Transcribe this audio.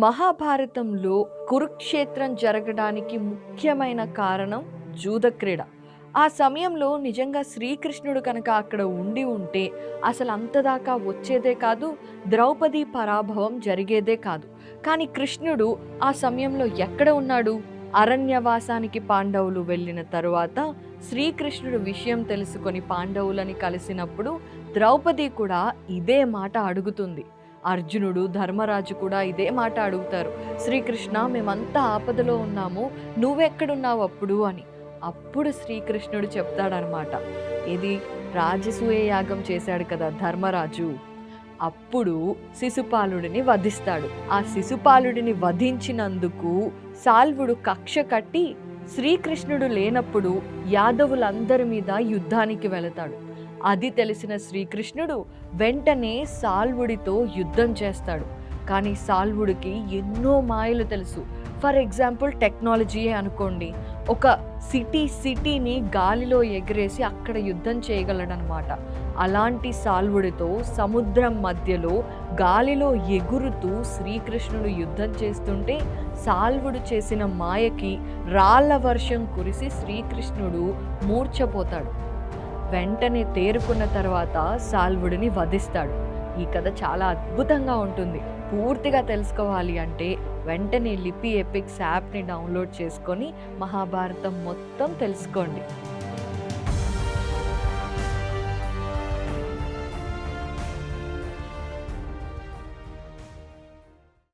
మహాభారతంలో కురుక్షేత్రం జరగడానికి ముఖ్యమైన కారణం జూద క్రీడ. ఆ సమయంలో నిజంగా శ్రీకృష్ణుడు కనుక అక్కడ ఉండి ఉంటే అసలు అంతదాకా వచ్చేదే కాదు ద్రౌపది పరాభవం జరిగేదే కాదు. కానీ కృష్ణుడు ఆ సమయంలో ఎక్కడ ఉన్నాడు? అరణ్యవాసానికి పాండవులు వెళ్ళిన తరువాత శ్రీకృష్ణుడు విషయం తెలుసుకొని పాండవులని కలిసినప్పుడు ద్రౌపది కూడా ఇదే మాట అడుగుతుంది. అర్జునుడు ధర్మరాజు కూడా ఇదే మాట అడుగుతారు. శ్రీకృష్ణ మేమంతా ఆపదలో ఉన్నాము నువ్వెక్కడున్నావు అప్పుడు అని. అప్పుడు శ్రీకృష్ణుడు చెప్తాడనమాట. ఇది రాజసూయ యాగం చేశాడు కదా ధర్మరాజు. అప్పుడు శిశుపాలుడిని వధిస్తాడు. ఆ శిశుపాలుడిని వధించినందుకు సాల్వుడు కక్ష కట్టి శ్రీకృష్ణుడు లేనప్పుడు యాదవులందరి మీద యుద్ధానికి వెళతాడు. అది తెలిసిన శ్రీకృష్ణుడు వెంటనే సాల్వుడితో యుద్ధం చేస్తాడు. కానీ సాల్వుడికి ఎన్నో మాయలు తెలుసు. ఫర్ ఎగ్జాంపుల్ టెక్నాలజీయే అనుకోండి. ఒక సిటీ సిటీని గాలిలో ఎగిరేసి అక్కడ యుద్ధం చేయగలడనమాట అలాంటి సాల్వుడితో సముద్రం మధ్యలో గాలిలో ఎగురుతూ శ్రీకృష్ణుడు యుద్ధం చేస్తుంటే సాల్వుడు చేసిన మాయకి రాళ్ళ వర్షం కురిసి శ్రీకృష్ణుడు మూర్ఛపోతాడు. వెంటనే తేరుకున్న తర్వాత సాల్వుడిని వధిస్తాడు. ఈ కథ చాలా అద్భుతంగా ఉంటుంది. పూర్తిగా తెలుసుకోవాలి అంటే వెంటనే లిపి ఎపిక్స్ యాప్ని డౌన్లోడ్ చేసుకొని మహాభారతం మొత్తం తెలుసుకోండి.